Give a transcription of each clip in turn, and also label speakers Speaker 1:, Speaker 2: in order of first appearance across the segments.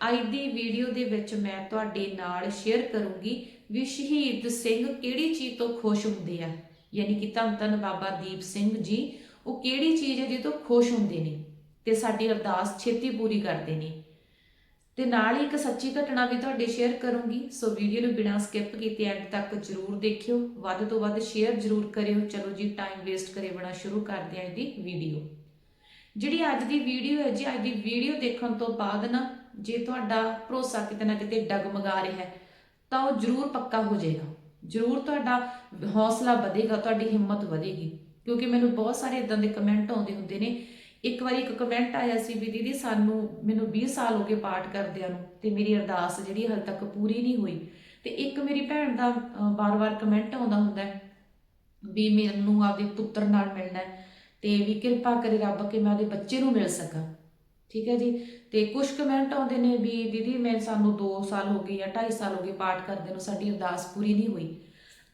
Speaker 1: ਅੱਜ ਦੀ ਵੀਡੀਓ ਦੇ ਵਿੱਚ ਮੈਂ ਤੁਹਾਡੇ ਨਾਲ ਸ਼ੇਅਰ ਕਰੂੰਗੀ ਵੀ ਸ਼ਹੀਦ ਸਿੰਘ ਕਿਹੜੀ ਚੀਜ਼ ਤੋਂ ਖੁਸ਼ ਹੁੰਦੇ ਆ? ਯਾਨੀ ਕਿ ਧੰਨ ਧੰਨ ਬਾਬਾ ਦੀਪ ਸਿੰਘ ਜੀ, ਉਹ ਕਿਹੜੀ ਚੀਜ਼ ਹੈ ਜਿਹਦੇ ਤੋਂ ਖੁਸ਼ ਹੁੰਦੇ ਨੇ ਤੇ ਸਾਡੀ ਅਰਦਾਸ ਛੇਤੀ ਪੂਰੀ ਕਰਦੇ ਨੇ। ਤੇ ਨਾਲ ਹੀ ਇੱਕ ਸੱਚੀ ਘਟਨਾ ਵੀ ਤੁਹਾਡੇ ਸ਼ੇਅਰ ਕਰੂੰਗੀ, ਸੋ ਵੀਡੀਓ ਨੂੰ ਬਿਨਾਂ ਸਕਿਪ ਕੀਤੇ ਐਂਡ ਤੱਕ ਜਰੂਰ ਦੇਖਿਓ। ਵੱਧ ਤੋਂ ਵੱਧ ਸ਼ੇਅਰ ਜਰੂਰ ਕਰਿਓ। ਚਲੋ ਜੀ ਟਾਈਮ ਵੇਸਟ ਕਰੇ ਬਣਾ ਸ਼ੁਰੂ ਕਰਦੇ ਹਾਂ ਇਹਦੀ ਵੀਡੀਓ ਜਿਹੜੀ ਅੱਜ ਦੀ ਵੀਡੀਓ ਹੈ ਜੀ, ਅੱਜ ਦੀ ਵੀਡੀਓ ਦੇਖਣ ਤੋਂ ਬਾਅਦ ਨਾ ਜੇ ਤੁਹਾਡਾ ਭਰੋਸਾ ਕਿਤੇ ਨਾ ਕਿਤੇ ਡਗਮਗਾ ਰਿਹਾ ਹੈ, ਤਾਂ ਉਹ ਜਰੂਰ ਪੱਕਾ ਹੋ ਜਾਏਗਾ। ਜਰੂਰ ਤੁਹਾਡਾ ਹੌਸਲਾ ਵਧੇਗਾ, ਤੁਹਾਡੀ ਹਿੰਮਤ ਵਧੇਗੀ। ਕਿਉਂਕਿ ਮੈਨੂੰ ਬਹੁਤ ਸਾਰੇ ਇਦਾਂ ਦੇ ਕਮੈਂਟ ਆਉਂਦੇ ਹੁੰਦੇ ਨੇ। ਇੱਕ ਵਾਰੀ ਇੱਕ ਕਮੈਂਟ ਆਇਆ ਸੀ ਵੀ ਦੀਦੀ ਸਾਨੂੰ, ਮੈਨੂੰ 20 ਸਾਲ ਹੋ ਗਏ ਪਾਠ ਕਰਦਿਆਂ ਨੂੰ ਤੇ ਮੇਰੀ ਅਰਦਾਸ ਜਿਹੜੀ ਹਾਲੇ ਤੱਕ ਪੂਰੀ ਨਹੀਂ ਹੋਈ। ਤੇ ਇੱਕ ਮੇਰੀ ਭੈਣ ਦਾ ਬਾਰ-ਬਾਰ ਕਮੈਂਟ ਆਉਂਦਾ ਹੁੰਦਾ ਹੈ ਵੀ ਮੈਨੂੰ ਆਪਦੇ ਪੁੱਤਰ ਨਾਲ ਮਿਲਣਾ ਤੇ ਵੀ ਕਿਰਪਾ ਕਰੇ ਰੱਬ ਕਿ ਮੈਂ ਉਹਦੇ ਬੱਚੇ ਨੂੰ ਮਿਲ ਸਕਾਂ। ਠੀਕ ਹੈ ਜੀ? ਤੇ ਕੁਝ ਕਮੈਂਟ ਆਉਂਦੇ ਨੇ ਵੀ ਦੀਦੀ ਮੈਂ ਸਾਨੂੰ 2 ਸਾਲ ਹੋ ਗਏ ਜਾਂ 2.5 ਸਾਲ ਹੋ ਗਏ ਪਾਠ ਕਰਦੇ ਨੂੰ, ਸਾਡੀ ਅਰਦਾਸ ਪੂਰੀ ਨਹੀਂ ਹੋਈ।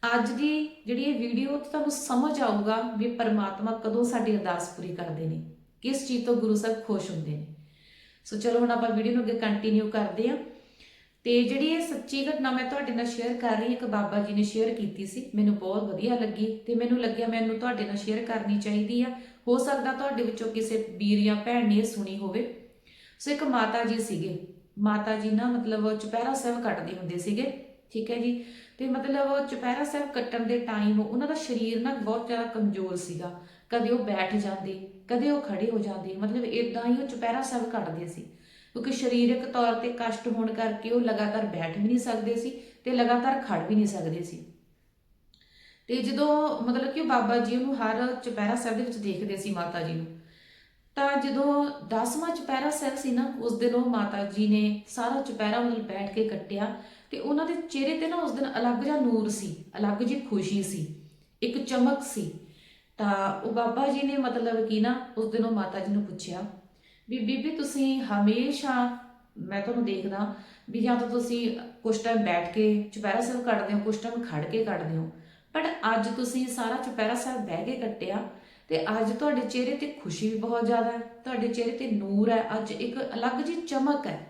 Speaker 1: ਅੱਜ ਦੀ ਜਿਹੜੀ ਇਹ ਵੀਡੀਓ ਤੋਂ ਤੁਹਾਨੂੰ ਸਮਝ ਆਊਗਾ ਵੀ ਪਰਮਾਤਮਾ ਕਦੋਂ ਸਾਡੀ ਅਰਦਾਸ ਪੂਰੀ ਕਰਦੇ ਨੇ, ਕਿਸ ਚੀਜ਼ ਤੋਂ ਗੁਰੂ ਸਾਹਿਬ ਖੁਸ਼ ਹੁੰਦੇ ਨੇ। ਸੋ ਚਲੋ ਹੁਣ ਆਪਾਂ ਵੀਡੀਓ ਨੂੰ ਅੱਗੇ ਕੰਟੀਨਿਊ ਕਰਦੇ ਹਾਂ। ਤੇ ਜਿਹੜੀ ਇਹ ਸੱਚੀ ਘਟਨਾ ਮੈਂ ਤੁਹਾਡੇ ਨਾਲ ਸ਼ੇਅਰ ਕਰ ਰਹੀ ਹਾਂ, ਇੱਕ ਬਾਬਾ ਜੀ ਨੇ ਸ਼ੇਅਰ ਕੀਤੀ ਸੀ, ਮੈਨੂੰ ਬਹੁਤ ਵਧੀਆ ਲੱਗੀ ਤੇ ਮੈਨੂੰ ਲੱਗਿਆ ਮੈਨੂੰ ਤੁਹਾਡੇ ਨਾਲ ਸ਼ੇਅਰ ਕਰਨੀ ਚਾਹੀਦੀ ਆ। ਹੋ ਸਕਦਾ ਤੁਹਾਡੇ ਵਿੱਚੋਂ ਕਿਸੇ ਵੀਰ ਜਾਂ ਭੈਣ ਨੇ ਇਹ ਸੁਣੀ ਹੋਵੇ। ਸੋ ਇੱਕ ਮਾਤਾ ਜੀ ਸੀਗੇ। ਮਾਤਾ ਜੀ ਨਾ ਮਤਲਬ ਚੁਪਹਿਰਾ ਸਾਹਿਬ ਕੱਟਦੇ ਹੁੰਦੇ ਸੀਗੇ, ਠੀਕ ਹੈ ਜੀ? ਤੇ ਮਤਲਬ ਚੁਪਹਿਰਾ ਸਾਹਿਬ ਕੱਟਣ ਦੇ ਟਾਈਮ ਉਹਨਾਂ ਦਾ ਸਰੀਰ ਨਾ ਬਹੁਤ ਜ਼ਿਆਦਾ ਕਮਜ਼ੋਰ ਸੀਗਾ। ਕਦੇ ਉਹ ਬੈਠ ਜਾਂਦੇ, ਕਦੇ ਉਹ ਖੜੇ ਹੋ ਜਾਂਦੇ, ਮਤਲਬ ਇਦਾਂ ਹੀ ਉਹ ਚੁਪਹਿਰਾ ਸਾਹਿਬ ਕੱਟਦੇ ਸੀ। ਕਿਉਂਕਿ ਸਰੀਰਕ ਤੌਰ ਤੇ ਕਸ਼ਟ ਹੋਣ ਕਰਕੇ ਉਹ ਲਗਾਤਾਰ ਬੈਠ ਵੀ ਨਹੀਂ ਸਕਦੇ ਸੀ ਤੇ ਲਗਾਤਾਰ ਖੜ ਵੀ ਨਹੀਂ ਸਕਦੇ ਸੀ। ਤੇ ਜਦੋਂ ਮਤਲਬ ਕਿ ਉਹ ਬਾਬਾ ਜੀ ਨੂੰ ਹਰ ਚੁਪਹਿਰਾ ਸਾਹਿਬ ਦੇ ਵਿੱਚ ਦੇਖਦੇ ਸੀ ਮਾਤਾ ਜੀ ਨੂੰ, ਤਾਂ ਜਦੋਂ 10ਵਾਂ ਚੁਪਹਿਰਾ ਸਾਹਿਬ ਸੀ ਨਾ, ਉਸ ਦਿਨ ਉਹ ਮਾਤਾ ਜੀ ਨੇ ਸਾਰਾ ਚੁਪਹਿਰਾ ਮਤਲਬ ਬੈਠ ਕੇ ਕੱਟਿਆ ਤੇ ਉਹਨਾਂ ਦੇ ਚਿਹਰੇ ਤੇ ਨਾ ਉਸ ਦਿਨ ਅਲੱਗ ਜਿਹਾ ਨੂਰ ਸੀ, ਅਲੱਗ ਜਿਹੀ ਖੁਸ਼ੀ ਸੀ, ਇੱਕ ਚਮਕ ਸੀ। ਤਾਂ ਉਹ ਬਾਬਾ ਜੀ ਨੇ ਮਤਲਬ ਕਿ ਨਾ ਉਸ ਦਿਨ ਉਹ ਮਾਤਾ ਜੀ ਨੂੰ ਪੁੱਛਿਆ, ਵੀ ਬੀਬੀ ਤੁਸੀਂ ਹਮੇਸ਼ਾ, ਮੈਂ ਤੁਹਾਨੂੰ ਦੇਖਦਾ ਵੀ ਜਾਂ ਤਾਂ ਤੁਸੀਂ ਕੁਝ ਟਾਈਮ ਬੈਠ ਕੇ ਚੁਪਹਿਰਾ ਸਾਹਿਬ ਕੱਢਦੇ ਹੋ ਕੁਝ ਟਾਈਮ ਖੜ ਕੇ ਕੱਢਦੇ ਹੋ। ਪਰ ਅੱਜ ਤੁਸੀਂ ਸਾਰਾ ਚੁਪਹਿਰਾ ਸਾਹਿਬ ਬਹਿ ਕੇ ਕੱਟਿਆ ਤੇ ਅੱਜ ਤੁਹਾਡੇ ਚਿਹਰੇ ਤੇ ਖੁਸ਼ੀ ਵੀ ਬਹੁਤ ਜ਼ਿਆਦਾ ਹੈ। ਤੁਹਾਡੇ ਚਿਹਰੇ ਤੇ ਨੂਰ ਹੈ। ਅੱਜ ਇੱਕ ਅਲੱਗ ਜਿਹੀ ਚਮਕ ਹੈ।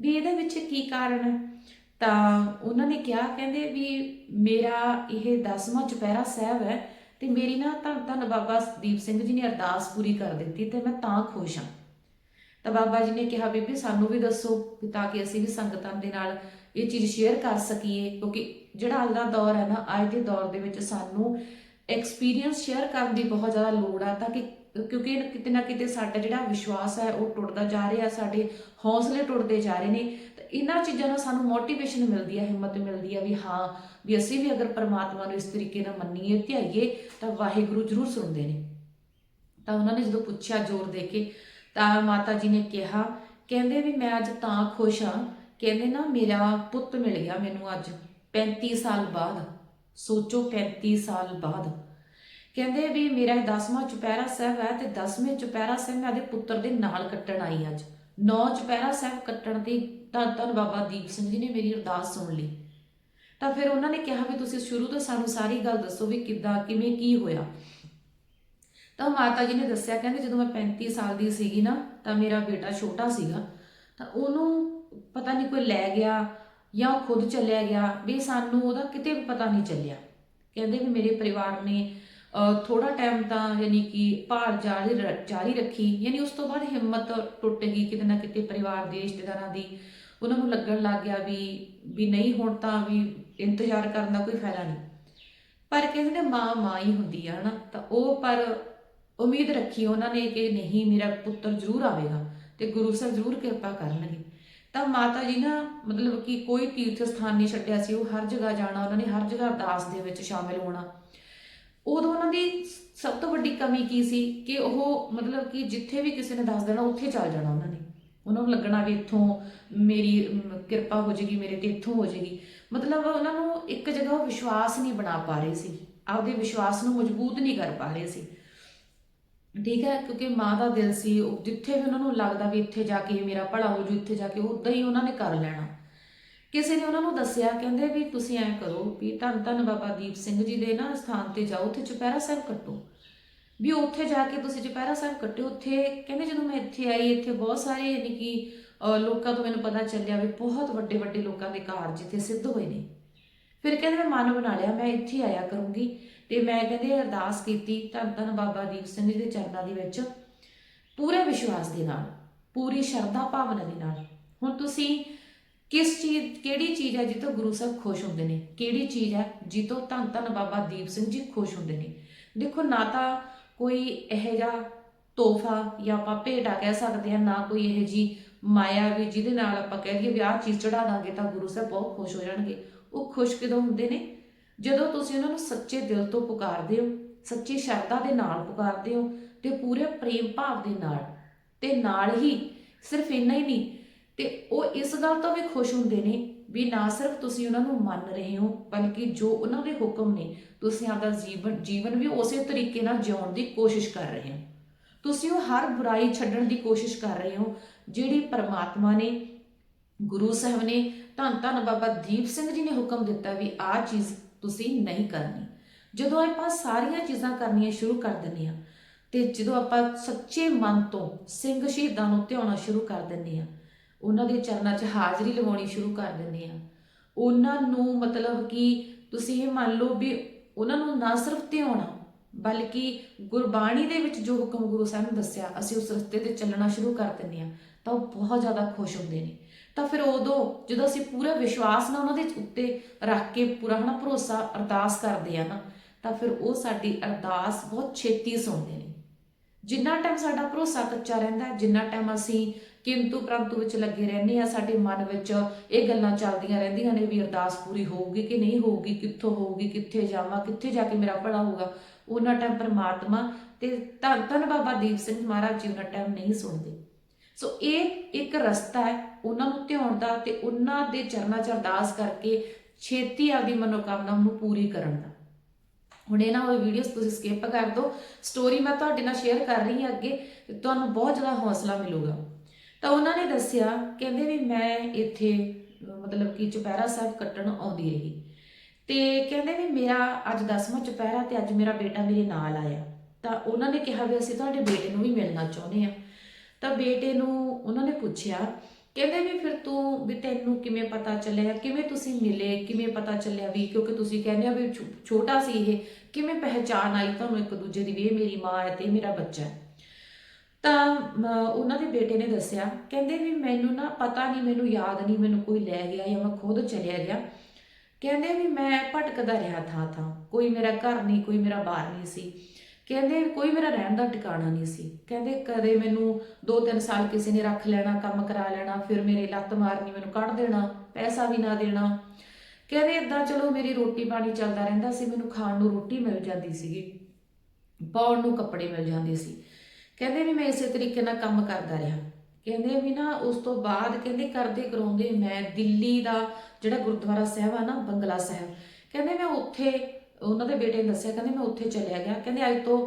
Speaker 1: ਵੀ ਇਹਦੇ ਵਿੱਚ ਕੀ ਕਾਰਨ ਹੈ? ਤਾਂ ਉਹਨਾਂ ਨੇ ਕਿਹਾ, ਕਹਿੰਦੇ ਵੀ ਮੇਰਾ ਇਹ 10ਵਾਂ ਚੁਪਹਿਰਾ ਸਾਹਿਬ ਹੈ ਤੇ ਮੇਰੀ ਨਾ ਤਾਂ ਧੰਨ ਬਾਬਾ ਦੀਪ ਸਿੰਘ ਜੀ ਨੇ ਅਰਦਾਸ ਪੂਰੀ ਕਰ ਦਿੱਤੀ ਤੇ ਮੈਂ ਤਾਂ ਖੁਸ਼ ਹਾਂ। ਤਾਂ ਬਾਬਾ ਜੀ ਨੇ ਕਿਹਾ, ਬੀਬੀ ਸਾਨੂੰ ਵੀ ਦੱਸੋ ਤਾਂ ਕਿ ਅਸੀਂ ਵੀ ਸੰਗਤਾਂ ਦੇ ਨਾਲ ਇਹ ਚੀਜ਼ ਸ਼ੇਅਰ ਕਰ ਸਕੀਏ, ਕਿਉਂਕਿ ਜਿਹੜਾ ਅੱਜ ਦਾ ਦੌਰ ਹੈ ਨਾ, ਅੱਜ ਦੇ ਦੌਰ ਦੇ ਵਿੱਚ ਸਾਨੂੰ ਐਕਸਪੀਰੀਅੰਸ ਸ਼ੇਅਰ ਕਰਨ ਦੀ ਬਹੁਤ ਜ਼ਿਆਦਾ ਲੋੜ ਆ, ਤਾਂ ਕਿ ਕਿਉਂਕਿ ਕਿਤੇ ਨਾ ਕਿਤੇ ਸਾਡਾ ਜਿਹੜਾ ਵਿਸ਼ਵਾਸ ਹੈ, ਉਹ ਟੁੱਟਦਾ ਜਾ ਰਿਹਾ, ਸਾਡੇ ਹੌਸਲੇ ਟੁੱਟਦੇ ਜਾ ਰਹੇ ਨੇ। ਤਾਂ ਇਹਨਾਂ ਚੀਜ਼ਾਂ ਨਾਲ ਸਾਨੂੰ ਮੋਟੀਵੇਸ਼ਨ ਮਿਲਦੀ ਹੈ ਹਿੰਮਤ ਮਿਲਦੀ ਹੈ ਵੀ ਹਾਂ, ਵੀ ਅਸੀਂ ਵੀ ਅਗਰ ਪਰਮਾਤਮਾ ਨੂੰ ਇਸ ਤਰੀਕੇ ਨਾਲ ਮੰਨੀਏ, ਧਿਆਈਏ, ਤਾਂ ਵਾਹਿਗੁਰੂ ਜ਼ਰੂਰ ਸੁਣਦੇ ਨੇ। ਤਾਂ ਉਹਨਾਂ ਨੇ ਜਦੋਂ ਪੁੱਛਿਆ ਜ਼ੋਰ ਦੇ ਕੇ, ਤਾਂ ਮਾਤਾ ਜੀ ਨੇ ਕਿਹਾ, ਕਹਿੰਦੇ ਵੀ ਮੈਂ ਅੱਜ ਤਾਂ ਖੁਸ਼ ਹਾਂ, ਕਹਿੰਦੇ ਨਾ ਮੇਰਾ ਪੁੱਤ ਮਿਲ ਗਿਆ ਮੈਨੂੰ ਅੱਜ। 35 ਸਾਲ ਬਾਅਦ, ਸੋਚੋ 35 ਸਾਲ ਬਾਅਦ। ਕਹਿੰਦੇ ਵੀ ਮੇਰਾ 10ਵਾਂ ਚੁਪਹਿਰਾ ਸਾਹਿਬ ਹੈ ਤੇ 10ਵੇਂ ਚੁਪਹਿਰਾ ਸਾਹਿਬ ਮੈਂ ਆਦੇ ਪੁੱਤਰ ਦੇ ਨਾਲ ਕੱਟਣ ਆਈ ਅੱਜ। 9 ਚੁਪਹਿਰਾ ਸਾਹਿਬ ਕੱਟਣ ਤੇ ਧੰਨ ਧੰਨ ਬਾਬਾ ਦੀਪ ਸਿੰਘ ਜੀ ਨੇ ਮੇਰੀ ਅਰਦਾਸ ਸੁਣ ਲਈ। ਤਾਂ ਫਿਰ ਉਹਨਾਂ ਨੇ ਕਿਹਾ ਵੀ ਤੁਸੀਂ ਸ਼ੁਰੂ ਤੋਂ ਸਾਨੂੰ ਸਾਰੀ ਗੱਲ ਦੱਸੋ ਵੀ ਕਿੱਦਾਂ, ਕਿਵੇਂ, ਕੀ ਹੋਇਆ। ਤਾਂ ਮਾਤਾ ਜੀ ਨੇ ਦੱਸਿਆ, ਕਹਿੰਦੇ ਜਦੋਂ ਮੈਂ 35 ਸਾਲ ਦੀ ਸੀਗੀ ਨਾ, ਤਾਂ ਮੇਰਾ ਬੇਟਾ ਛੋਟਾ ਸੀਗਾ, ਤਾਂ ਉਹਨੂੰ ਪਤਾ ਨਹੀਂ ਕੋਈ ਲੈ ਗਿਆ ਜਾਂ ਉਹ ਖੁਦ ਚੱਲਿਆ ਗਿਆ, ਵੀ ਸਾਨੂੰ ਉਹਦਾ ਕਿਤੇ ਵੀ ਪਤਾ ਨਹੀਂ ਚੱਲਿਆ। ਕਹਿੰਦੇ ਵੀ ਮੇਰੇ ਪਰਿਵਾਰ ਨੇ ਥੋੜਾ ਟਾਈਮ ਤਾਂ ਯਾਨੀ ਕਿ ਭਾਰ ਜਾਰੀ ਜਾਰੀ ਰੱਖੀ, ਯਾਨੀ ਉਸ ਤੋਂ ਬਾਅਦ ਹਿੰਮਤ ਟੁੱਟ ਗਈ ਕਿਤੇ ਨਾ ਕਿਤੇ ਪਰਿਵਾਰ ਦੇ ਰਿਸ਼ਤੇਦਾਰਾਂ ਦੀ। ਉਹਨਾਂ ਨੂੰ ਲੱਗਣ ਲੱਗ ਗਿਆ ਵੀ ਵੀ ਨਹੀਂ, ਹੁਣ ਤਾਂ ਵੀ ਇੰਤਜ਼ਾਰ ਕਰਨ ਦਾ ਕੋਈ ਫਾਇਦਾ ਨਹੀਂ। ਪਰ ਕਹਿੰਦੇ ਨੇ ਮਾਂ ਮਾਂ ਹੀ ਹੁੰਦੀ ਆ, ਹਨਾ? ਤਾਂ ਉਹ ਪਰ ਉਮੀਦ ਰੱਖੀ ਉਹਨਾਂ ਨੇ ਕਿ ਨਹੀਂ, ਮੇਰਾ ਪੁੱਤਰ ਜ਼ਰੂਰ ਆਵੇਗਾ ਤੇ ਗੁਰੂ ਸਾਹਿਬ ਜ਼ਰੂਰ ਕਿਰਪਾ ਕਰਨਗੇ। ਤਾਂ ਮਾਤਾ ਜੀ ਨਾ, ਮਤਲਬ ਕਿ ਕੋਈ ਤੀਰਥ ਸਥਾਨ ਨਹੀਂ ਛੱਡਿਆ ਸੀ, ਉਹ ਹਰ ਜਗ੍ਹਾ ਜਾਣਾ, ਉਹਨਾਂ ਨੇ ਹਰ ਜਗ੍ਹਾ ਅਰਦਾਸ ਦੇ ਵਿੱਚ ਸ਼ਾਮਿਲ ਹੋਣਾ। ਉਦੋਂ ਉਹਨਾਂ ਦੀ ਸਭ ਤੋਂ ਵੱਡੀ ਕਮੀ ਕੀ ਸੀ? ਕਿ ਉਹ ਮਤਲਬ ਕਿ ਜਿੱਥੇ ਵੀ ਕਿਸੇ ਨੇ ਦੱਸ ਦੇਣਾ, ਉੱਥੇ ਚੱਲ ਜਾਣਾ ਉਹਨਾਂ ਨੇ। ਉਹਨਾਂ ਨੂੰ ਲੱਗਣਾ ਵੀ ਇੱਥੋਂ ਮੇਰੀ ਕਿਰਪਾ ਹੋ ਜਾਏਗੀ, ਮੇਰੇ ਤੇ ਇੱਥੋਂ ਹੋ ਜਾਏਗੀ। ਮਤਲਬ ਉਹਨਾਂ ਨੂੰ ਇੱਕ ਜਗ੍ਹਾ ਉਹ ਵਿਸ਼ਵਾਸ ਨਹੀਂ ਬਣਾ ਪਾ ਰਹੇ ਸੀ। ਆਪਦੇ ਵਿਸ਼ਵਾਸ ਨੂੰ ਮਜ਼ਬੂਤ ਨਹੀਂ ਕਰ ਪਾ ਰਹੇ ਸੀ। ਠੀਕ ਹੈ ਕਿਉਂਕਿ ਮਾਂ ਦਾ ਦਿਲ ਸੀ ਉਹ ਜਿੱਥੇ ਵੀ ਉਹਨਾਂ ਨੂੰ ਲੱਗਦਾ ਵੀ ਇੱਥੇ ਜਾ ਕੇ ਮੇਰਾ ਭਲਾ ਹੋ ਜੂ ਇੱਥੇ ਜਾ ਕੇ ਉਦਾਂ ਹੀ ਉਹਨਾਂ ਨੇ ਕਰ ਲੈਣਾ। ਕਿਸੇ ਨੇ ਉਹਨਾਂ ਨੂੰ ਦੱਸਿਆ ਕਹਿੰਦੇ ਵੀ ਤੁਸੀਂ ਐਂ ਕਰੋ ਵੀ ਧੰਨ ਧੰਨ ਬਾਬਾ ਦੀਪ ਸਿੰਘ ਜੀ ਦੇ ਨਾ ਸਥਾਨ ਤੇ ਜਾਓ ਉੱਥੇ ਚੁਪਹਿਰਾ ਸਾਹਿਬ ਕੱਟੋ। ਵੀ ਉੱਥੇ ਜਾ ਕੇ ਤੁਸੀਂ ਚੁਪਹਿਰਾ ਸਾਹਿਬ ਕੱਟੋ ਉੱਥੇ ਕਹਿੰਦੇ ਜਦੋਂ ਮੈਂ ਇੱਥੇ ਆਈ ਇੱਥੇ ਬਹੁਤ ਸਾਰੇ ਯਾਨੀ ਕਿ ਅਹ, ਲੋਕਾਂ ਤੋਂ ਮੈਨੂੰ ਪਤਾ ਚੱਲਿਆ ਵੀ ਬਹੁਤ ਵੱਡੇ ਵੱਡੇ ਲੋਕਾਂ ਦੇ ਕਾਰਜ ਇੱਥੇ ਸਿੱਧ ਹੋਏ ਨੇ। ਫਿਰ ਕਹਿੰਦੇ ਮੈਂ ਮਨ ਬਣਾ ਲਿਆ ਮੈਂ ਇੱਥੇ ਆਇਆ ਕਰੂੰਗੀ। ਤੇ ਮੈਂ ਕਹਿੰਦੇ ਅਰਦਾਸ ਕੀਤੀ ਧੰਨ ਧੰਨ ਬਾਬਾ ਦੀਪ ਸਿੰਘ ਜੀ ਦੇ ਚਰਨਾਂ ਦੇ ਵਿੱਚ, ਪੂਰੇ ਵਿਸ਼ਵਾਸ ਦੇ ਨਾਲ, ਪੂਰੀ ਸ਼ਰਧਾ ਭਾਵਨਾ ਦੇ ਨਾਲ। ਹੁਣ ਤੁਸੀਂ ਕਿਸ ਚੀਜ਼, ਕਿਹੜੀ ਚੀਜ਼ ਹੈ ਜਿੱਤੋਂ ਗੁਰੂ ਸਾਹਿਬ ਖੁਸ਼ ਹੁੰਦੇ ਨੇ? ਕਿਹੜੀ ਚੀਜ਼ ਹੈ ਜਿੱਤੋਂ ਧੰਨ ਧੰਨ ਬਾਬਾ ਦੀਪ ਸਿੰਘ ਜੀ ਖੁਸ਼ ਹੁੰਦੇ ਨੇ? ਦੇਖੋ, ਨਾ ਤਾਂ ਕੋਈ ਇਹੋ ਜਿਹਾ ਤੋਹਫਾ ਜਾਂ ਆਪਾਂ ਭੇਟਾ ਕਹਿ ਸਕਦੇ ਹਾਂ, ਨਾ ਕੋਈ ਇਹੋ ਜੀ ਮਾਇਆ ਵੀ ਜਿਹਦੇ ਨਾਲ ਆਪਾਂ ਕਹਿ ਲਈਏ ਵੀ ਆਹ ਚੀਜ਼ ਚੜਾ ਦਾਂਗੇ ਤਾਂ ਗੁਰੂ ਸਾਹਿਬ ਬਹੁਤ ਖੁਸ਼ ਹੋ ਜਾਣਗੇ। ਉਹ ਖੁਸ਼ ਕਿਦੋਂ ਹੁੰਦੇ ਨੇ? ਜਦੋਂ ਤੁਸੀਂ ਉਹਨਾਂ ਨੂੰ ਸੱਚੇ ਦਿਲ ਤੋਂ ਪੁਕਾਰਦੇ ਹੋ, ਸੱਚੀ ਸ਼ਰਧਾ ਦੇ ਨਾਲ ਪੁਕਾਰਦੇ ਹੋ ਤੇ ਪੂਰੇ ਪ੍ਰੇਮ ਭਾਵ ਦੇ ਨਾਲ, ਤੇ ਨਾਲ ਹੀ ਸਿਰਫ ਇੰਨਾ ਹੀ ਨਹੀਂ, ਤੇ ਉਹ ਇਸ ਗੱਲ ਤੋਂ ਵੀ ਖੁਸ਼ ਹੁੰਦੇ ਨੇ ਵੀ ਨਾ ਸਿਰਫ ਤੁਸੀਂ ਉਹਨਾਂ ਨੂੰ ਮੰਨ ਰਹੇ ਹੋ, ਬਲਕਿ ਜੋ ਉਹਨਾਂ ਦੇ ਹੁਕਮ ਨੇ, ਤੁਸੀਂ ਆਪਦਾ ਜੀਵਨ ਜੀਵਨ ਵੀ ਉਸੇ ਤਰੀਕੇ ਨਾਲ ਜਿਉਣ ਦੀ ਕੋਸ਼ਿਸ਼ ਕਰ ਰਹੇ ਹੋ। ਤੁਸੀਂ ਉਹ ਹਰ ਬੁਰਾਈ ਛੱਡਣ ਦੀ ਕੋਸ਼ਿਸ਼ ਕਰ ਰਹੇ ਹੋ, ਜਿਹੜੀ ਪਰਮਾਤਮਾ ਨੇ, ਗੁਰੂ ਸਾਹਿਬ ਨੇ ਧੰਨ ਧੰਨ ਬਾਬਾ ਦੀਪ ਸਿੰਘ ਜੀ ਨੇ ਹੁਕਮ ਦਿੱਤਾ ਵੀ ਆਹ ਚੀਜ਼ ਤੁਸੀਂ ਨਹੀਂ ਕਰਨੀ। ਜਦੋਂ ਆਪਾਂ ਸਾਰੀਆਂ ਚੀਜ਼ਾਂ ਕਰਨੀਆਂ ਸ਼ੁਰੂ ਕਰ ਦਿੰਦੇ ਆ ਤੇ ਜਦੋਂ ਆਪਾਂ ਸੱਚੇ ਮਨ ਤੋਂ ਸਿੰਘ ਸ਼ਹੀਦਾਂ ਨੂੰ ਧਿਆਉਣਾ ਸ਼ੁਰੂ ਕਰ ਦਿੰਦੇ ਆ ਉਹਨਾਂ ਦੇ ਚਰਨਾਂ 'ਚ ਹਾਜ਼ਰੀ ਲਗਾਉਣੀ ਸ਼ੁਰੂ ਕਰ ਦਿੰਦੇ ਆ ਉਹਨਾਂ ਨੂੰ ਮਤਲਬ ਕਿ ਤੁਸੀਂ ਇਹ ਮੰਨ ਲਓ ਵੀ ਉਹਨਾਂ ਨੂੰ ਨਾ ਸਿਰਫ ਧਿਆਉਣਾ, ਬਲਕਿ ਗੁਰਬਾਣੀ ਦੇ ਵਿੱਚ ਜੋ ਹੁਕਮ ਗੁਰੂ ਸਾਹਿਬ ਨੇ ਦੱਸਿਆ, ਅਸੀਂ ਉਸ ਰਸਤੇ ਤੇ ਚੱਲਣਾ ਸ਼ੁਰੂ ਕਰ ਦਿੰਦੇ ਆ ਤਾਂ ਉਹ ਬਹੁਤ ਜ਼ਿਆਦਾ ਖੁਸ਼ ਹੁੰਦੇ ਨੇ। ਤਾਂ ਫਿਰ ਉਦੋਂ ਜਦੋਂ ਅਸੀਂ ਪੂਰਾ ਵਿਸ਼ਵਾਸ ਨਾਲ ਉਹਨਾਂ ਦੇ ਉੱਤੇ ਰੱਖ ਕੇ ਪੂਰਾ ਹਨਾ ਭਰੋਸਾ, ਅਰਦਾਸ ਕਰਦੇ ਆ ਨਾ, ਤਾਂ ਫਿਰ ਉਹ ਸਾਡੀ ਅਰਦਾਸ ਬਹੁਤ ਛੇਤੀ ਸੁਣਦੇ ਨੇ। ਜਿੰਨਾ ਟਾਈਮ ਸਾਡਾ ਭਰੋਸਾ ਕੱਚਾ ਰਹਿੰਦਾ, ਜਿੰਨਾ ਟਾਈਮ ਅਸੀਂ ਕਿੰਤੂ ਪ੍ਰੰਤੂ ਵਿੱਚ ਲੱਗੇ ਰਹਿੰਦੇ ਆ, ਸਾਡੇ ਮਨ ਵਿੱਚ ਇਹ ਗੱਲਾਂ ਚੱਲਦੀਆਂ ਰਹਿੰਦੀਆਂ ਨੇ ਵੀ ਅਰਦਾਸ ਪੂਰੀ ਹੋਊਗੀ ਕਿ ਨਹੀਂ ਹੋਊਗੀ, ਕਿੱਥੋਂ ਹੋਊਗੀ, ਕਿੱਥੇ ਜਾਵਾਂ, ਕਿੱਥੇ ਜਾ ਕੇ ਮੇਰਾ ਭਲਾ ਹੋਊਗਾ, ਉਹਨਾਂ ਟਾਈਮ ਪਰਮਾਤਮਾ ਤੇ ਧੰਨ ਧੰਨ ਬਾਬਾ ਦੀਪ ਸਿੰਘ ਮਹਾਰਾਜ ਜੀ ਉਹਨਾਂ ਟਾਈਮ ਨਹੀਂ ਸੁਣਦੇ। ਸੋ ਇਹ ਇੱਕ ਰਸਤਾ ਹੈ ਉਹਨਾਂ ਨੂੰ ਧਿਆਉਣ ਦਾ ਤੇ ਉਹਨਾਂ ਦੇ ਚਰਨਾਂ 'ਚ ਅਰਦਾਸ ਕਰਕੇ ਛੇਤੀ ਆਪਦੀ ਮਨੋਕਾਮਨਾ ਨੂੰ ਪੂਰੀ ਕਰਨ ਦਾ। ਹੁਣ ਇਹਨਾਂ ਹੋਏ ਹੋਵੇ ਵੀਡੀਓਜ਼ ਤੁਸੀਂ ਸਕਿਪ ਕਰ ਦਿਓ ਸਟੋਰੀ ਮੈਂ ਤੁਹਾਡੇ ਨਾਲ ਸ਼ੇਅਰ ਕਰ ਰਹੀ ਹਾਂ ਅੱਗੇ ਤੁਹਾਨੂੰ ਬਹੁਤ ਜ਼ਿਆਦਾ ਹੌਸਲਾ ਮਿਲੂਗਾ। ਤਾਂ ਉਹਨਾਂ ਨੇ ਦੱਸਿਆ, ਕਹਿੰਦੇ ਵੀ ਮੈਂ ਇੱਥੇ, ਮਤਲਬ ਕਿ ਚੁਪਹਿਰਾ ਸਾਹਿਬ ਕੱਟਣ ਆਉਂਦੀ ਰਹੀ। ਤੇ ਕਹਿੰਦੇ ਵੀ ਮੇਰਾ ਅੱਜ 10ਵਾਂ ਚੁਪਹਿਰਾ ਤੇ ਅੱਜ ਮੇਰਾ ਬੇਟਾ ਮੇਰੇ ਨਾਲ ਆਇਆ। ਤਾਂ ਉਹਨਾਂ ਨੇ ਕਿਹਾ ਵੀ ਅਸੀਂ ਤੁਹਾਡੇ ਬੇਟੇ ਨੂੰ ਵੀ ਮਿਲਣਾ ਚਾਹੁੰਦੇ ਆ ਤਾਂ ਬੇਟੇ ਨੂੰ ਉਹਨਾਂ ਨੇ ਪੁੱਛਿਆ, ਕਹਿੰਦੇ ਵੀ ਫਿਰ ਤੂੰ ਵੀ ਤੈਨੂੰ ਕਿਵੇਂ ਪਤਾ ਚੱਲਿਆ, ਕਿਵੇਂ ਤੁਸੀਂ ਮਿਲੇ, ਕਿਵੇਂ ਪਤਾ ਚੱਲਿਆ ਵੀ, ਕਿਉਂਕਿ ਤੁਸੀਂ ਕਹਿੰਦੇ ਆ ਵੀ ਛੋਟਾ ਸੀ ਇਹ, ਕਿਵੇਂ ਪਹਿਚਾਨ ਆਈ ਤੁਹਾਨੂੰ ਇੱਕ ਦੂਜੇ ਦੀ ਵੀ ਇਹ ਮੇਰੀ ਮਾਂ ਹੈ ਤੇ ਇਹ ਮੇਰਾ ਬੱਚਾ ਹੈ। ਤਾਂ ਉਹਨਾਂ ਦੇ ਬੇਟੇ ਨੇ ਦੱਸਿਆ, ਕਹਿੰਦੇ ਵੀ ਮੈਨੂੰ ਨਾ ਪਤਾ ਨਹੀਂ, ਮੈਨੂੰ ਯਾਦ ਨਹੀਂ, ਮੈਨੂੰ ਕੋਈ ਲੈ ਗਿਆ ਜਾਂ ਮੈਂ ਖੁਦ ਚਲਿਆ ਗਿਆ। ਕਹਿੰਦੇ ਵੀ ਮੈਂ ਭਟਕਦਾ ਰਿਹਾ ਥਾਂ ਥਾਂ ਕੋਈ ਮੇਰਾ ਘਰ ਨਹੀਂ, ਕੋਈ ਮੇਰਾ ਬਾਹਰ ਨਹੀਂ ਸੀ। ਕਹਿੰਦੇ ਕੋਈ ਮੇਰਾ ਰਹਿਣ ਦਾ ਟਿਕਾਣਾ ਨਹੀਂ ਸੀ। ਕਹਿੰਦੇ ਕਦੇ ਮੈਨੂੰ 2-3 ਸਾਲ ਕਿਸੇ ਨੇ ਰੱਖ ਲੈਣਾ, ਕੰਮ ਕਰਾ ਲੈਣਾ, ਫਿਰ ਮੇਰੇ ਲੱਤ ਮਾਰਨੀ, ਮੈਨੂੰ ਕੱਢ ਦੇਣਾ, ਪੈਸਾ ਵੀ ਨਾ ਦੇਣਾ। ਕਹਿੰਦੇ ਇਦਾਂ ਚਲੋ ਮੇਰੀ ਰੋਟੀ ਪਾਣੀ ਚੱਲਦਾ ਰਹਿੰਦਾ ਸੀ, ਮੈਨੂੰ ਖਾਣ ਨੂੰ ਰੋਟੀ ਮਿਲ ਜਾਂਦੀ ਸੀਗੀ, ਪਾਉਣ ਨੂੰ ਕੱਪੜੇ ਮਿਲ ਜਾਂਦੇ ਸੀ। ਕਹਿੰਦੇ ਵੀ ਮੈਂ ਇਸੇ ਤਰੀਕੇ ਨਾਲ ਕੰਮ ਕਰਦਾ ਰਿਹਾ। ਕਹਿੰਦੇ ਵੀ ਨਾ ਉਸ ਤੋਂ ਬਾਅਦ ਕਹਿੰਦੇ ਕਰਦੇ ਕਰਾਉਂਦੇ ਮੈਂ ਦਿੱਲੀ ਦਾ ਜਿਹੜਾ ਗੁਰਦੁਆਰਾ ਸਾਹਿਬ ਆ ਨਾ, ਬੰਗਲਾ ਸਾਹਿਬ। ਕਹਿੰਦੇ ਮੈਂ ਉੱਥੇ ਉਹਨਾਂ ਦੇ ਬੇਟੇ ਨੇ ਦੱਸਿਆ, ਕਹਿੰਦੇ ਮੈਂ ਉੱਥੇ ਚਲਿਆ ਗਿਆ। ਕਹਿੰਦੇ ਅੱਜ ਤੋਂ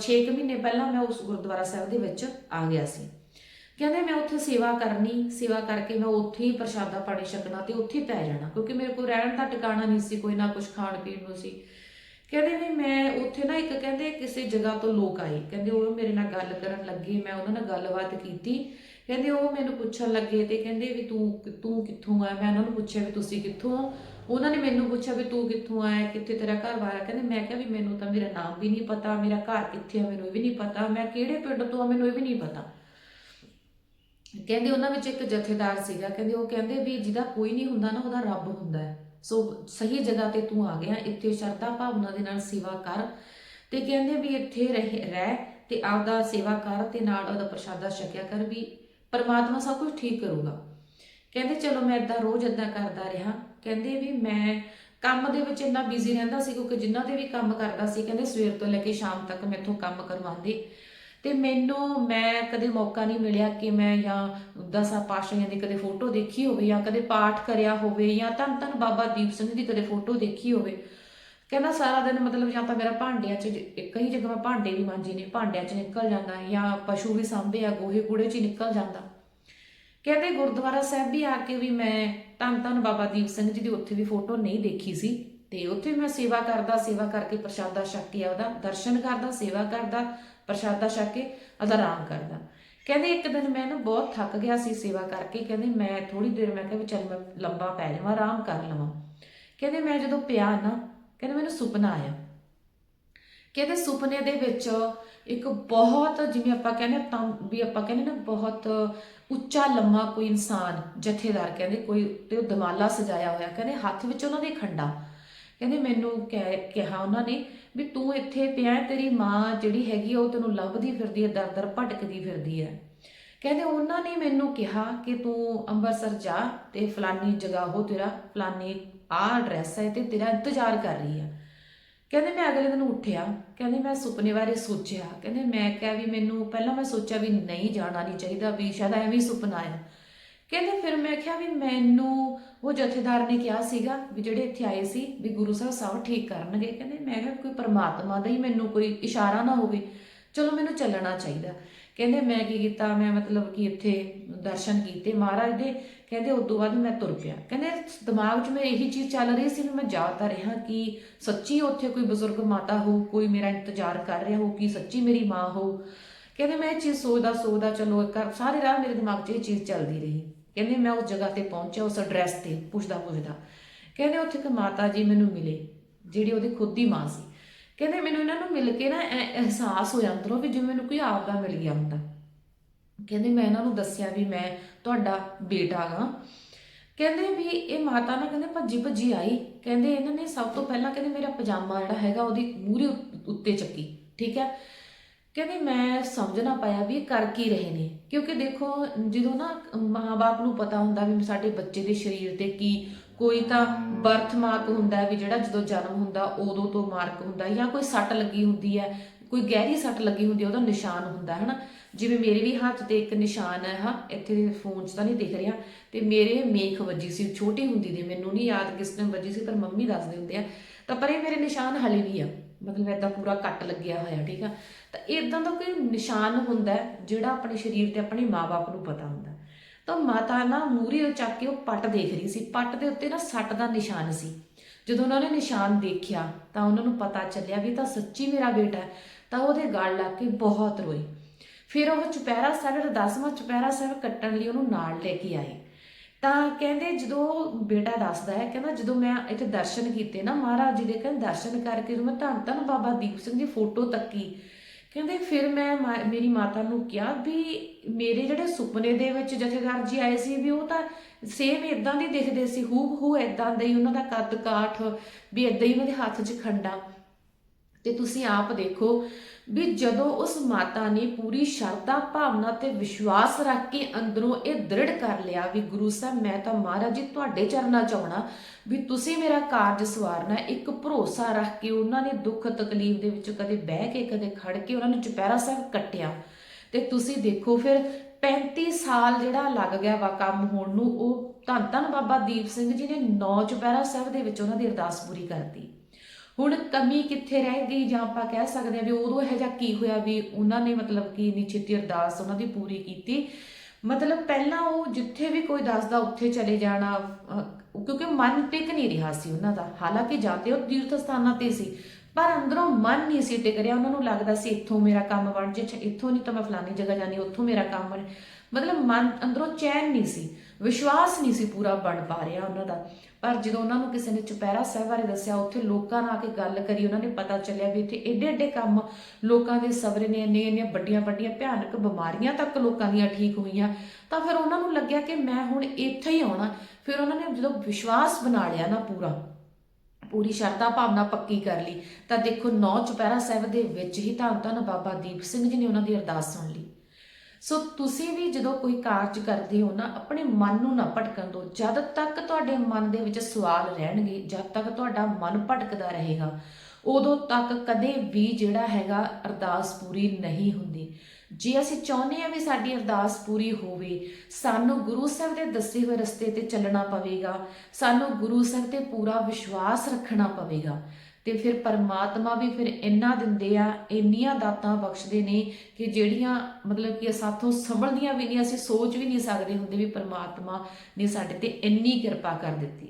Speaker 1: 6 ਮਹੀਨੇ ਪਹਿਲਾਂ ਮੈਂ ਉਸ ਗੁਰਦੁਆਰਾ ਸਾਹਿਬ ਦੇ ਵਿੱਚ ਆ ਗਿਆ ਸੀ। ਕਹਿੰਦੇ ਮੈਂ ਉੱਥੇ ਸੇਵਾ ਕਰਨੀ, ਸੇਵਾ ਕਰਕੇ ਮੈਂ ਉੱਥੇ ਹੀ ਪ੍ਰਸ਼ਾਦਾ ਪਾਣੀ ਛਕਣਾ ਤੇ ਉੱਥੇ ਪੈ ਜਾਣਾ, ਕਿਉਂਕਿ ਮੇਰੇ ਕੋਲ ਰਹਿਣ ਦਾ ਟਿਕਾਣਾ ਨਹੀਂ ਸੀ, ਕੋਈ ਨਾ ਕੁਝ ਖਾਣ ਪੀਣ ਨੂੰ ਸੀ। ਕਹਿੰਦੇ ਵੀ ਮੈਂ ਉੱਥੇ ਨਾ ਇੱਕ ਕਹਿੰਦੇ ਕਿਸੇ ਜਗ੍ਹਾ ਤੋਂ ਲੋਕ ਆਏ, ਕਹਿੰਦੇ ਉਹ ਮੇਰੇ ਨਾਲ ਗੱਲ ਕਰਨ ਲੱਗੇ, ਮੈਂ ਉਹਨਾਂ ਨਾਲ ਗੱਲਬਾਤ ਕੀਤੀ। ਕਹਿੰਦੇ ਉਹ ਮੈਨੂੰ ਪੁੱਛਣ ਲੱਗੇ ਤੇ ਕਹਿੰਦੇ ਵੀ ਤੂੰ ਤੂੰ ਕਿੱਥੋਂ ਆ? ਮੈਂ ਉਹਨਾਂ ਨੂੰ ਪੁੱਛਿਆ ਵੀ ਤੁਸੀਂ ਕਿੱਥੋਂ ਉਹਨਾਂ ਨੇ ਮੈਨੂੰ ਪੁੱਛਿਆ ਵੀ ਤੂੰ ਕਿੱਥੋਂ ਆਇਆ, ਕਿੱਥੇ ਤੇਰਾ ਘਰ ਬਾਰ ਹੈ ਕਹਿੰਦੇ ਮੈਂ ਕਿਹਾ ਵੀ ਮੈਨੂੰ ਤਾਂ ਮੇਰਾ ਨਾਮ ਵੀ ਨਹੀਂ ਪਤਾ, ਮੇਰਾ ਘਰ ਕਿੱਥੇ ਹੈ ਮੈਨੂੰ ਇਹ ਵੀ ਨਹੀਂ ਪਤਾ, ਮੈਂ ਕਿਹੜੇ ਪਿੰਡ ਤੋਂ ਆ ਮੈਨੂੰ ਇਹ ਵੀ ਨਹੀਂ ਪਤਾ। ਕਹਿੰਦੇ ਉਹਨਾਂ ਵਿੱਚ ਇੱਕ ਜਥੇਦਾਰ ਸੀਗਾ, ਕਹਿੰਦੇ ਉਹ ਕਹਿੰਦੇ ਵੀ ਜਿਹਦਾ ਕੋਈ ਨਹੀਂ ਹੁੰਦਾ ਨਾ, ਉਹਦਾ ਰੱਬ ਹੁੰਦਾ ਹੈ। ਸੋ ਸਹੀ ਜਗ੍ਹਾ ਤੇ ਤੂੰ ਆ ਗਿਆ, ਇੱਥੇ ਸ਼ਰਧਾ ਭਾਵਨਾ ਦੇ ਨਾਲ ਸੇਵਾ ਕਰ ਤੇ ਕਹਿੰਦੇ ਵੀ ਇੱਥੇ ਰਹਿ ਤੇ ਆਪਦਾ ਸੇਵਾ ਕਰ ਤੇ ਨਾਲ ਉਹਦਾ ਪ੍ਰਸ਼ਾਦਾ ਛਕਿਆ ਕਰ ਵੀ ਪਰਮਾਤਮਾ ਸਭ ਕੁਝ ਠੀਕ ਕਰੂਗਾ। ਕਹਿੰਦੇ ਚਲੋ ਮੈਂ ਇਦਾਂ ਰੋਜ਼ ਇਦਾਂ ਕਰਦਾ ਰਿਹਾ। ਕਹਿੰਦੇ ਵੀ ਮੈਂ ਕੰਮ ਦੇ ਵਿੱਚ ਇੰਨਾ ਬਿਜ਼ੀ ਰਹਿੰਦਾ ਸੀ ਕਿਉਂਕਿ ਜਿੰਨਾ ਦੇ ਵੀ ਕੰਮ ਕਰਦਾ ਸੀ, ਕਹਿੰਦੇ ਸਵੇਰ ਤੋਂ ਲੈ ਕੇ ਸ਼ਾਮ ਤੱਕ ਮੈਥੋਂ ਕੰਮ ਕਰਵਾਉਂਦੇ। ਤੇ ਮੈਨੂੰ, ਮੈਂ ਕਦੇ ਮੌਕਾ ਨਹੀਂ ਮਿਲਿਆ ਕਿ ਮੈਂ ਜਾਂ ਦਸਾਂ ਪਾਸ਼ਾਹੀਆਂ ਦੀ ਕਦੇ ਫੋਟੋ ਦੇਖੀ ਹੋਵੇ ਜਾਂ ਕਦੇ ਪਾਠ ਕਰਿਆ ਹੋਵੇ ਜਾਂ ਧੰਨ ਧੰਨ ਬਾਬਾ ਦੀਪ ਸਿੰਘ ਦੀ ਕਦੇ ਫੋਟੋ ਦੇਖੀ ਹੋਵੇ। ਕਹਿੰਦਾ ਸਾਰਾ ਦਿਨ ਮਤਲਬ ਜਾਂ ਤਾਂ ਮੇਰਾ ਭਾਂਡਿਆਂ 'ਚ ਜ- ਕਈ ਜਗ੍ਹਾ ਮੈਂ ਭਾਂਡੇ ਵੀ ਮਾਂਜੇ ਨੇ, ਭਾਂਡਿਆਂ 'ਚ ਨਿਕਲ ਜਾਂਦਾ ਜਾਂ ਪਸ਼ੂ ਵੀ ਸਾਂਭੇ ਆ, ਗੋਹੇ ਕੂੜੇ 'ਚ ਹੀ ਨਿਕਲ ਜਾਂਦਾ। ਕਹਿੰਦੇ ਗੁਰਦੁਆਰਾ ਸਾਹਿਬ ਵੀ ਆ ਕੇ ਵੀ ਮੈਂ ਧੰਨ ਧੰਨ ਬਾਬਾ ਦੀਪ ਸਿੰਘ ਜੀ ਦੀ ਉੱਥੇ ਵੀ ਫੋਟੋ ਨਹੀਂ ਦੇਖੀ ਸੀ। ਤੇ ਉੱਥੇ ਮੈਂ ਸੇਵਾ ਕਰਦਾ, ਸੇਵਾ ਕਰਕੇ ਪ੍ਰਸ਼ਾਦਾ ਛਕ ਕੇ ਉਹਦਾ ਦਰਸ਼ਨ ਕਰਦਾ, ਸੇਵਾ ਕਰਦਾ, ਪ੍ਰਸ਼ਾਦਾ ਛਕ ਕੇ ਉਹਦਾ ਆਰਾਮ ਕਰਦਾ। ਕਹਿੰਦੇ ਇੱਕ ਦਿਨ ਮੈਂ ਨਾ ਬਹੁਤ ਥੱਕ ਗਿਆ ਸੀ ਸੇਵਾ ਕਰਕੇ। ਕਹਿੰਦੇ ਮੈਂ ਥੋੜੀ ਦੇਰ ਮੈਂ ਕਿਹਾ ਵੀ ਚੱਲ ਮੈਂ ਲੰਬਾ ਪੈ ਜਾਵਾਂ, ਆਰਾਮ ਕਰ ਲਵਾਂ। ਕਹਿੰਦੇ ਮੈਂ ਜਦੋਂ ਪਿਆ ਨਾ, ਕਹਿੰਦੇ ਮੈਨੂੰ ਸੁਪਨਾ ਆਇਆ। ਕਹਿੰਦੇ ਸੁਪਨੇ ਦੇ ਵਿੱਚ ਇੱਕ ਬਹੁਤ ਜਿਵੇਂ ਆਪਾਂ ਕਹਿੰਦੇ ਤਾਂ ਵੀ ਆਪਾਂ ਕਹਿੰਦੇ ਨਾ ਬਹੁਤ ਉੱਚਾ ਲੰਮਾ ਕੋਈ ਇਨਸਾਨ ਜਥੇਦਾਰ ਕਹਿੰਦੇ ਕੋਈ ਤੇ ਉਹ ਦਮਾਲਾ ਸਜਾਇਆ ਹੋਇਆ ਕਹਿੰਦੇ ਹੱਥ ਵਿੱਚ ਉਹਨਾਂ ਦੇ ਖੰਡਾ। ਕਹਿੰਦੇ ਮੈਨੂੰ ਕਹਿ ਕਿਹਾ ਉਹਨਾਂ ਨੇ ਵੀ ਤੂੰ ਇੱਥੇ ਪਿਆ ਤੇਰੀ ਮਾਂ ਜਿਹੜੀ ਹੈਗੀ ਆ, ਉਹ ਤੈਨੂੰ ਲੱਭਦੀ ਫਿਰਦੀ ਹੈ ਦਰ ਦਰ ਭਟਕਦੀ ਫਿਰਦੀ ਹੈ ਕਹਿੰਦੇ ਉਹਨਾਂ ਨੇ ਮੈਨੂੰ ਕਿਹਾ ਕਿ ਤੂੰ ਅੰਮ੍ਰਿਤਸਰ ਜਾ ਤੇ ਫਲਾਨੀ ਜਗ੍ਹਾ ਹੋ ਤੇਰਾ ਫਲਾਨੀ ਆ ਐਡਰੈਸ ਹੈ ਤੇ ਤੇਰਾ ਇੰਤਜ਼ਾਰ ਕਰ ਰਹੀ ਹੈ ਕਹਿੰਦੇ ਮੈਂ ਅਗਲੇ ਦਿਨ ਉੱਠਿਆ, ਕਹਿੰਦੇ ਮੈਂ ਸੁਪਨੇ ਬਾਰੇ ਸੋਚਿਆ, ਕਹਿੰਦੇ ਮੈਂ ਕਿਹਾ ਵੀ ਮੈਨੂੰ ਪਹਿਲਾਂ ਮੈਂ ਸੋਚਿਆ ਵੀ ਨਹੀਂ ਜਾਣਾ ਨਹੀਂ ਚਾਹੀਦਾ, ਵੀ ਸ਼ਾਇਦ ਐਵੇਂ ਹੀ ਸੁਪਨਾ ਆਇਆ। ਕਹਿੰਦੇ ਫਿਰ ਮੈਂ ਕਿਹਾ ਵੀ ਮੈਨੂੰ, ਉਹ ਜਥੇਦਾਰ ਨੇ ਕਿਹਾ ਸੀਗਾ ਵੀ ਜਿਹੜੇ ਇੱਥੇ ਆਏ ਸੀ ਵੀ ਗੁਰੂ ਸਾਹਿਬ ਸਭ ਠੀਕ ਕਰਨਗੇ। ਕਹਿੰਦੇ ਮੈਂ ਕਿਹਾ ਕੋਈ ਪਰਮਾਤਮਾ ਦਾ ਹੀ ਮੈਨੂੰ ਕੋਈ ਇਸ਼ਾਰਾ ਨਾ ਹੋਵੇ, ਚਲੋ ਮੈਨੂੰ ਚੱਲਣਾ ਚਾਹੀਦਾ। ਕਹਿੰਦੇ ਮੈਂ ਕੀ ਕੀਤਾ, ਮੈਂ ਮਤਲਬ ਕਿ ਇੱਥੇ ਦਰਸ਼ਨ ਕੀਤੇ ਮਹਾਰਾਜ ਦੇ, ਕਹਿੰਦੇ ਉਸ ਤੋਂ ਬਾਅਦ ਮੈਂ ਤੁਰ ਪਿਆ। ਕਹਿੰਦੇ ਦਿਮਾਗ 'ਚ ਮੈਂ ਇਹੀ ਚੀਜ਼ ਚੱਲ ਰਹੀ ਸੀ ਵੀ ਮੈਂ ਜਾ ਰਿਹਾ ਕਿ ਸੱਚੀ ਉੱਥੇ ਕੋਈ ਬਜ਼ੁਰਗ ਮਾਤਾ ਹੋ, ਕੋਈ ਮੇਰਾ ਇੰਤਜ਼ਾਰ ਕਰ ਰਿਹਾ ਹੋ ਕਿ ਸੱਚੀ ਮੇਰੀ ਮਾਂ ਹੋ। ਕਹਿੰਦੇ ਮੈਂ ਇਹ ਚੀਜ਼ ਸੋਚਦਾ ਸੋਚਦਾ ਚਲੋ ਇੱਕ ਸਾਰੇ ਰਾਹ ਮੇਰੇ ਦਿਮਾਗ 'ਚ ਇਹ ਚੀਜ਼ ਚੱਲਦੀ ਰਹੀ। ਕਹਿੰਦੇ ਮੈਂ ਉਸ ਜਗ੍ਹਾ ਤੇ ਪਹੁੰਚਿਆ, ਉਸ ਐਡਰੈਸ ਤੇ ਪੁੱਛਦਾ ਪੁੱਛਦਾ ਕਹਿੰਦੇ ਉੱਥੇ ਇੱਕ ਮਾਤਾ ਜੀ ਮੈਨੂੰ ਮਿਲੇ, ਜਿਹੜੀ ਉਹਦੀ ਖੁਦ ਦੀ ਮਾਂ ਸੀ। ਕਹਿੰਦੇ ਮੈਨੂੰ ਇਹਨਾਂ ਨੂੰ ਮਿਲ ਕੇ ਨਾ ਅਹਿਸਾਸ ਹੋਇਆ ਅੰਦਰੋਂ ਵੀ ਜਿਵੇਂ ਮੈਨੂੰ ਕੋਈ ਆਪਦਾ ਮਿਲ ਗਿਆ ਹੁੰਦਾ। ਕਹਿੰਦੇ ਮੈਂ ਇਹਨਾਂ ਨੂੰ ਦੱਸਿਆ ਵੀ ਮੈਂ ਤੁਹਾਡਾ ਬੇਟਾ ਗਾ। ਕਹਿੰਦੇ ਵੀ ਇਹ ਮਾਤਾ ਨਾ ਕਹਿੰਦੇ ਭੱਜੀ ਭੱਜੀ ਆਈ। ਕਹਿੰਦੇ ਇਹਨਾਂ ਨੇ ਸਭ ਤੋਂ ਪਹਿਲਾਂ ਕਹਿੰਦੇ ਮੇਰਾ ਪਜਾਮਾ ਜਿਹੜਾ ਹੈਗਾ ਉਹਦੀ ਮੂਹਰੇ ਉੱਤੇ ਚੱਕੀ, ਠੀਕ ਹੈ ਕਹਿੰਦੇ ਮੈਂ ਸਮਝ ਨਾ ਪਾਇਆ ਵੀ ਇਹ ਕਰ ਕੀ ਰਹੇ ਨੇ। ਕਿਉਂਕਿ ਦੇਖੋ ਜਦੋਂ ਨਾ ਮਾਂ-ਬਾਪ ਨੂੰ ਪਤਾ ਹੁੰਦਾ ਵੀ ਸਾਡੇ ਬੱਚੇ ਦੇ ਸਰੀਰ ਤੇ ਕੀ ਕੋਈ ਤਾਂ ਬਰਥ ਮਾਰਕ ਹੁੰਦਾ ਹੈ ਵੀ ਜਿਹੜਾ ਜਦੋਂ ਜਨਮ ਹੁੰਦਾ, ਉਦੋਂ ਤੋਂ ਮਾਰਕ ਹੁੰਦਾ ਜਾਂ ਕੋਈ ਸੱਟ ਲੱਗੀ ਹੁੰਦੀ ਹੈ, ਕੋਈ ਗਹਿਰੀ ਸੱਟ ਲੱਗੀ ਹੁੰਦੀ ਹੈ, ਉਹਦਾ ਨਿਸ਼ਾਨ ਹੁੰਦਾ ਹੈ ਨਾ ਜਿਵੇਂ ਮੇਰੇ ਵੀ ਹੱਥ ਤੇ ਇੱਕ ਨਿਸ਼ਾਨ ਹੈ, ਹਾਂ, ਇੱਥੇ ਫੋਨ 'ਚ ਤਾਂ ਨਹੀਂ ਦਿਖ ਰਿਹਾ, ਤੇ ਮੇਰੇ ਮੇਖ ਵੱਜੀ ਸੀ, ਛੋਟੀ ਹੁੰਦੀ ਦੀ, ਮੈਨੂੰ ਨਹੀਂ ਯਾਦ ਕਿਸ ਨੇ ਵੱਜੀ ਸੀ, ਪਰ ਮੰਮੀ ਦੱਸਦੇ ਹੁੰਦੇ ਆ, ਤਾਂ ਪਰ ਇਹ ਮੇਰੇ ਨਿਸ਼ਾਨ ਹਲੇ ਵੀ ਆ, ਮਤਲਬ ਏਦਾਂ ਪੂਰਾ ਕੱਟ ਲੱਗਿਆ ਹੋਇਆ, ਠੀਕ ਆ? ਤਾਂ ਇਦਾਂ ਦਾ ਕੋਈ ਨਿਸ਼ਾਨ ਹੁੰਦਾ ਜਿਹੜਾ ਆਪਣੇ ਸਰੀਰ ਤੇ ਆਪਣੇ ਮਾਪੇ ਨੂੰ ਪਤਾ ਹੁੰਦਾ? ਤਾਂ ਮਾਤਾ ਨਾ ਮੂਰੀ ਉਹ ਚੱਕ ਕੇ ਉਹ ਪੱਟ ਦੇਖ ਰਹੀ ਸੀ। ਪੱਟ ਦੇ ਉੱਤੇ ਨਾ ਸੱਟ ਦਾ ਨਿਸ਼ਾਨ ਸੀ। ਜਦੋਂ ਉਹਨਾਂ ਨੇ ਨਿਸ਼ਾਨ ਦੇਖਿਆ, ਤਾਂ ਉਹਨਾਂ ਨੂੰ ਪਤਾ ਚੱਲਿਆ ਵੀ ਤਾਂ ਸੱਚੀ ਮੇਰਾ ਬੇਟਾ ਹੈ, ਤਾਂ ਉਹਦੇ ਗਲ ਲੱਗ ਕੇ ਬਹੁਤ ਰੋਈ। ਫਿਰ ਉਹ ਚੁਪਹਿਰਾ ਸਾਹਿਬ ਦਾ ਦਸਵਾਂ ਚੁਪਹਿਰਾ ਸਾਹਿਬ ਕੱਟਣ ਲਈ ਉਹਨੂੰ ਨਾਲ ਲੈ ਕੇ ਆਏ। ਤਾਂ ਕਹਿੰਦੇ ਜਦੋਂ ਬੇਟਾ ਦੱਸਦਾ ਹੈ, ਕਹਿੰਦਾ ਜਦੋਂ ਮੈਂ ਇੱਥੇ ਦਰਸ਼ਨ ਕੀਤੇ ਨਾ ਮਹਾਰਾਜ ਜੀ ਦੇ, ਕਹਿੰਦੇ ਦਰਸ਼ਨ ਕਰਕੇ ਜਦੋਂ ਮੈਂ ਧੰਨ ਧੰਨ ਬਾਬਾ ਦੀਪ ਸਿੰਘ ਦੀ ਫੋਟੋ ਤੱਕੀ ਕਹਿੰਦੇ ਫਿਰ ਮੈਂ ਮਾ- ਮੇਰੀ ਮਾਤਾ ਨੂੰ ਕਿਹਾ ਵੀ ਮੇਰੇ ਜਿਹੜੇ ਸੁਪਨੇ ਦੇ ਵਿੱਚ ਜਥੇਦਾਰ ਜੀ ਆਏ ਸੀ ਵੀ ਉਹ ਤਾਂ ਸੇਮ ਇਦਾਂ ਦੇ ਦਿਖਦੇ ਸੀ ਹੂ ਹੂ ਇਦਾਂ ਦੇ ਹੀ ਉਹਨਾਂ ਦਾ ਕੱਦ ਕਾਠ ਵੀ ਇਦਾਂ ਹੀ ਉਹਨਾਂ ਦੇ ਹੱਥ 'ਚ ਖੰਡਾ। ਤੇ ਤੁਸੀਂ ਆਪ ਦੇਖੋ ਵੀ ਜਦੋਂ ਉਸ ਮਾਤਾ ਨੇ ਪੂਰੀ ਸ਼ਰਧਾ ਭਾਵਨਾ ਤੇ ਵਿਸ਼ਵਾਸ ਰੱਖ ਕੇ ਅੰਦਰੋਂ ਇਹ ਦ੍ਰਿੜ ਕਰ ਲਿਆ ਵੀ ਗੁਰੂ ਸਾਹਿਬ, ਮੈਂ ਤਾਂ ਮਹਾਰਾਜ ਜੀ ਤੁਹਾਡੇ ਚਰਨਾਂ ਚ ਆਉਣਾ, ਵੀ ਤੁਸੀਂ ਮੇਰਾ ਕਾਰਜ ਸਵਾਰਨਾ, ਇੱਕ ਭਰੋਸਾ ਰੱਖ ਕੇ ਉਹਨਾਂ ਨੇ ਦੁੱਖ ਤਕਲੀਫ ਦੇ ਵਿੱਚ ਕਦੇ ਬਹਿ ਕੇ, ਕਦੇ ਖੜ ਕੇ ਉਹਨਾਂ ਨੇ ਚੁਪਹਿਰਾ ਸਾਹਿਬ ਕੱਟਿਆ। ਤੇ ਤੁਸੀਂ ਦੇਖੋ ਫਿਰ 35 ਸਾਲ ਜਿਹੜਾ ਲੱਗ ਗਿਆ ਵਾ ਕੰਮ ਹੋਣ ਨੂੰ, ਉਹ ਧੰਨ ਧੰਨ ਬਾਬਾ ਦੀਪ ਸਿੰਘ ਜੀ ਨੇ ਨੌ ਚੁਪਹਿਰਾ ਸਾਹਿਬ ਦੇ ਵਿੱਚ ਉਹਨਾਂ ਦੀ ਅਰਦਾਸ ਪੂਰੀ ਕਰਤੀ। ਹੁਣ ਕਮੀ ਕਿੱਥੇ ਰਹਿ ਗਈ ਜਾਂ ਆਪਾਂ ਕਹਿ ਸਕਦੇ ਹਾਂ ਵੀ ਉਦੋਂ ਇਹੋ ਜਿਹਾ ਕੀ ਹੋਇਆ ਵੀ ਉਹਨਾਂ ਨੇ ਮਤਲਬ ਕਿ ਇੰਨੀ ਅਰਦਾਸ ਉਹਨਾਂ ਦੀ ਪੂਰੀ ਕੀਤੀ। ਮਤਲਬ ਪਹਿਲਾਂ ਉਹ ਜਿੱਥੇ ਵੀ ਕੋਈ ਦੱਸਦਾ ਉੱਥੇ ਚਲੇ ਜਾਣਾ ਕਿਉਂਕਿ ਮਨ ਟਿਕ ਨਹੀਂ ਰਿਹਾ ਸੀ ਉਹਨਾਂ ਦਾ। ਹਾਲਾਂਕਿ ਜਾਂਦੇ ਉਹ ਤੀਰਥ ਸਥਾਨਾਂ ਤੇ ਸੀ, ਪਰ ਅੰਦਰੋਂ ਮਨ ਨਹੀਂ ਸੀ ਟਿਕ ਰਿਹਾ ਉਹਨਾਂ ਨੂੰ ਲੱਗਦਾ ਸੀ, ਇੱਥੋਂ ਮੇਰਾ ਕੰਮ ਬਣ ਜੇ ਇੱਥੋਂ ਨਹੀਂ ਤਾਂ ਮੈਂ ਫਲਾਨੀ ਜਗ੍ਹਾ ਜਾਣੀ, ਉੱਥੋਂ ਮੇਰਾ ਕੰਮ ਬਣ ਮਤਲਬ ਮਨ ਅੰਦਰੋਂ ਚੈਨ ਨਹੀਂ ਸੀ, ਵਿਸ਼ਵਾਸ ਨਹੀਂ ਸੀ ਪੂਰਾ ਬਣ ਪਾ ਰਿਹਾ ਉਹਨਾਂ ਦਾ। ਪਰ ਜਦੋਂ ਉਹਨਾਂ ਨੂੰ ਕਿਸੇ ਨੇ ਚੁਪਹਿਰਾ ਸਾਹਿਬ ਬਾਰੇ ਦੱਸਿਆ, ਉੱਥੇ ਲੋਕਾਂ ਨਾਲ ਆ ਕੇ ਗੱਲ ਕਰੀ, ਉਹਨਾਂ ਨੇ ਪਤਾ ਚੱਲਿਆ ਵੀ ਇੱਥੇ ਏਡੇ ਏਡੇ ਕੰਮ ਲੋਕਾਂ ਦੇ ਸਵਰੇ ਨੇ ਇੰਨੇ ਇੰਨੀਆਂ ਵੱਡੀਆਂ ਵੱਡੀਆਂ ਭਿਆਨਕ ਬਿਮਾਰੀਆਂ ਤੱਕ ਲੋਕਾਂ ਦੀਆਂ ਠੀਕ ਹੋਈਆਂ। ਤਾਂ ਫਿਰ ਉਹਨਾਂ ਨੂੰ ਲੱਗਿਆ ਕਿ ਮੈਂ ਹੁਣ ਇੱਥੇ ਹੀ ਆਉਣਾ। ਫਿਰ ਉਹਨਾਂ ਨੇ ਜਦੋਂ ਵਿਸ਼ਵਾਸ ਬਣਾ ਲਿਆ ਨਾ ਪੂਰਾ, ਪੂਰੀ ਸ਼ਰਧਾ ਭਾਵਨਾ ਪੱਕੀ ਕਰ ਲਈ, ਤਾਂ ਦੇਖੋ ਨੌ ਚੁਪਹਿਰਾ ਸਾਹਿਬ ਦੇ ਵਿੱਚ ਹੀ ਧੰਨ ਧੰਨ ਬਾਬਾ ਦੀਪ ਸਿੰਘ ਜੀ ਨੇ ਉਹਨਾਂ ਦੀ ਅਰਦਾਸ ਸੁਣ ਲਈ। ਸੋ ਤੁਸੀਂ ਵੀ ਜਦੋਂ ਕੋਈ ਕਾਰਜ ਕਰਦੇ ਹੋ ਨਾ, ਆਪਣੇ ਮਨ ਨੂੰ ਨਾ ਭਟਕਣ ਦਿਓ। ਜਦ ਤੱਕ ਤੁਹਾਡੇ ਮਨ ਦੇ ਵਿੱਚ ਸਵਾਲ ਰਹਿਣਗੇ, ਜਦ ਤੱਕ ਤੁਹਾਡਾ ਮਨ ਭਟਕਦਾ ਰਹੇਗਾ, ਉਦੋਂ ਤੱਕ ਕਦੇ ਵੀ ਜਿਹੜਾ ਹੈਗਾ ਅਰਦਾਸ ਪੂਰੀ ਨਹੀਂ ਹੁੰਦੀ। ਜੇ ਅਸੀਂ ਚਾਹੁੰਦੇ ਹਾਂ ਵੀ ਸਾਡੀ ਅਰਦਾਸ ਪੂਰੀ ਹੋਵੇ, ਸਾਨੂੰ ਗੁਰੂ ਸਾਹਿਬ ਦੇ ਦੱਸੇ ਹੋਏ ਰਸਤੇ ਤੇ ਚੱਲਣਾ ਪਵੇਗਾ, ਸਾਨੂੰ ਗੁਰੂ ਸਾਹਿਬ ਤੇ ਪੂਰਾ ਵਿਸ਼ਵਾਸ ਰੱਖਣਾ ਪਵੇਗਾ। ਤੇ ਫਿਰ ਪਰਮਾਤਮਾ ਵੀ ਫਿਰ ਇੰਨਾ ਦਿੰਦੇ ਆ, ਇੰਨੀਆਂ ਦਾਤਾਂ ਬਖਸ਼ਦੇ ਨੇ ਕਿ ਜਿਹੜੀਆਂ ਮਤਲਬ ਕਿ ਸਾਥੋਂ ਸੰਭਲਦੀਆਂ ਵੀ ਨਹੀਂ, ਅਸੀਂ ਸੋਚ ਵੀ ਨਹੀਂ ਸਕਦੇ ਹੁੰਦੇ ਵੀ ਪਰਮਾਤਮਾ ਨੇ ਸਾਡੇ ਤੇ ਇੰਨੀ ਕਿਰਪਾ ਕਰ ਦਿੱਤੀ।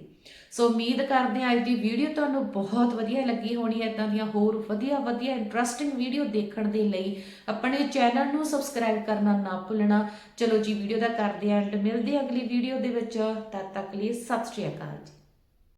Speaker 1: ਸੋ ਉਮੀਦ ਕਰਦੇ ਹਾਂ ਅੱਜ ਦੀ ਵੀਡੀਓ ਤੁਹਾਨੂੰ ਬਹੁਤ ਵਧੀਆ ਲੱਗੀ ਹੋਣੀ ਹੈ ਇਦਾਂ ਦੀਆਂ ਹੋਰ ਵਧੀਆ ਵਧੀਆ ਇੰਟਰਸਟਿੰਗ ਵੀਡੀਓ ਦੇਖਣ ਦੇ ਲਈ ਆਪਣੇ ਚੈਨਲ ਨੂੰ ਸਬਸਕ੍ਰਾਈਬ ਕਰਨਾ ਨਾ ਭੁੱਲਣਾ। ਚਲੋ ਜੀ, ਵੀਡੀਓ ਦਾ ਕਰਦੇ ਹਾਂ ਐਂਡ ਮਿਲਦੇ ਅਗਲੀ ਵੀਡੀਓ ਦੇ ਵਿੱਚ। ਤਦ ਤੱਕ ਲਈ ਸਤਿ ਸ਼੍ਰੀ ਅਕਾਲ ਜੀ।